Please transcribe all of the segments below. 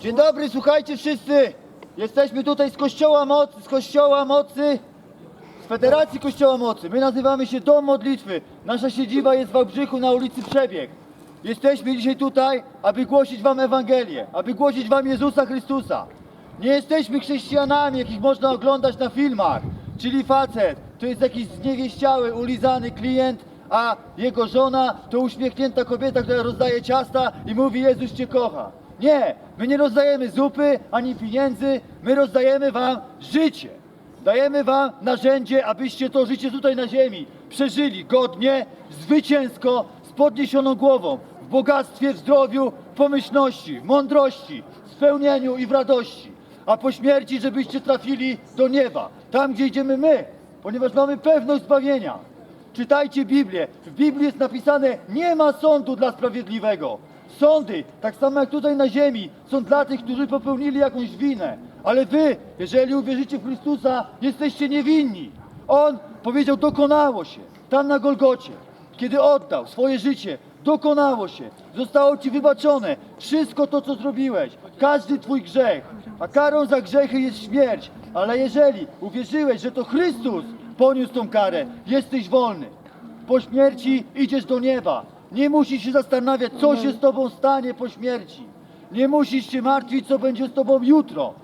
Dzień dobry, słuchajcie wszyscy! Jesteśmy tutaj z Kościoła Mocy, z Kościoła Mocy, z Federacji Kościoła Mocy. My nazywamy się Dom Modlitwy. Nasza siedziba jest w Wałbrzychu na ulicy Przebieg. Jesteśmy dzisiaj tutaj, aby głosić wam Ewangelię, aby głosić wam Jezusa Chrystusa. Nie jesteśmy chrześcijanami, jakich można oglądać na filmach, czyli facet to jest jakiś zniewieściały, ulizany klient, a jego żona to uśmiechnięta kobieta, która rozdaje ciasta i mówi Jezus cię kocha. Nie, my nie rozdajemy zupy ani pieniędzy, my rozdajemy wam życie. Dajemy wam narzędzie, abyście to życie tutaj na ziemi przeżyli godnie, zwycięsko, z podniesioną głową, w bogactwie, w zdrowiu, w pomyślności, w mądrości, w spełnieniu i w radości. A po śmierci, żebyście trafili do nieba, tam gdzie idziemy my, ponieważ mamy pewność zbawienia. Czytajcie Biblię. W Biblii jest napisane: Nie ma sądu dla sprawiedliwego. Sądy, tak samo jak tutaj na ziemi, są dla tych, którzy popełnili jakąś winę. Ale wy, jeżeli uwierzycie w Chrystusa, jesteście niewinni. On powiedział: Dokonało się. Tam na Golgocie, kiedy oddał swoje życie, dokonało się. Zostało ci wybaczone wszystko to, co zrobiłeś. Każdy twój grzech. A karą za grzechy jest śmierć. Ale jeżeli uwierzyłeś, że to Chrystus poniósł tą karę, jesteś wolny. Po śmierci idziesz do nieba. Nie musisz się zastanawiać, co się z tobą stanie po śmierci. Nie musisz się martwić, co będzie z tobą jutro.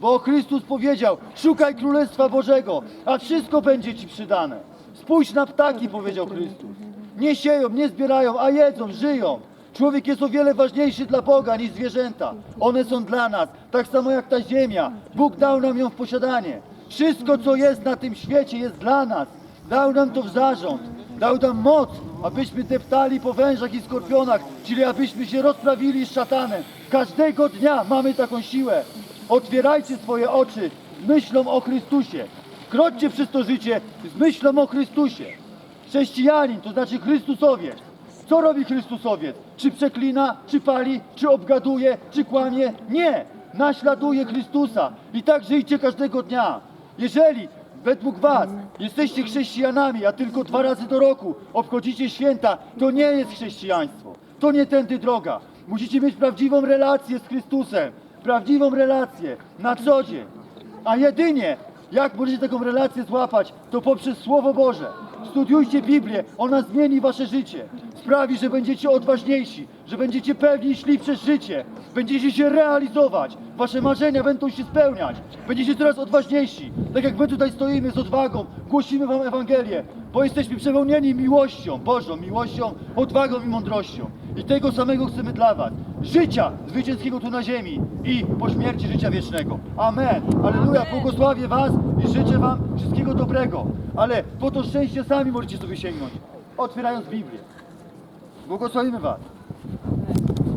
Bo Chrystus powiedział: Szukaj Królestwa Bożego, a wszystko będzie ci przydane. Spójrz na ptaki, powiedział Chrystus. Nie sieją, nie zbierają, a jedzą, żyją. Człowiek jest o wiele ważniejszy dla Boga niż zwierzęta. One są dla nas, tak samo jak ta ziemia. Bóg dał nam ją w posiadanie. Wszystko, co jest na tym świecie, jest dla nas. Dał nam to w zarząd. Dał nam moc, abyśmy deptali po wężach i skorpionach, czyli abyśmy się rozprawili z szatanem. Każdego dnia mamy taką siłę. Otwierajcie swoje oczy myślą o Chrystusie. Kroćcie przez to życie z myślą o Chrystusie. Chrześcijanin, to znaczy Chrystusowiec. Co robi Chrystusowiec? Czy przeklina, czy pali, czy obgaduje, czy kłamie? Nie! Naśladuje Chrystusa i tak żyjcie każdego dnia. Jeżeli według Was jesteście chrześcijanami, a tylko dwa razy do roku obchodzicie święta, to nie jest chrześcijaństwo. To nie tędy droga. Musicie mieć prawdziwą relację z Chrystusem. Prawdziwą relację na co dzień. A jedynie jak możecie taką relację złapać, to poprzez Słowo Boże. Studiujcie Biblię, ona zmieni wasze życie. Sprawi, że będziecie odważniejsi, że będziecie pewni szli przez życie. Będziecie się realizować, wasze marzenia będą się spełniać. Będziecie coraz odważniejsi. Tak jak my tutaj stoimy z odwagą, głosimy wam Ewangelię, bo jesteśmy przepełnieni miłością Bożą, miłością, odwagą i mądrością. I tego samego chcemy dla was. Życia zwycięskiego tu na ziemi i po śmierci życia wiecznego. Amen. Aleluja. Błogosławię was i życzę wam wszystkiego dobrego. Ale po to szczęście sami możecie sobie sięgnąć, otwierając Biblię. Błogosławimy was.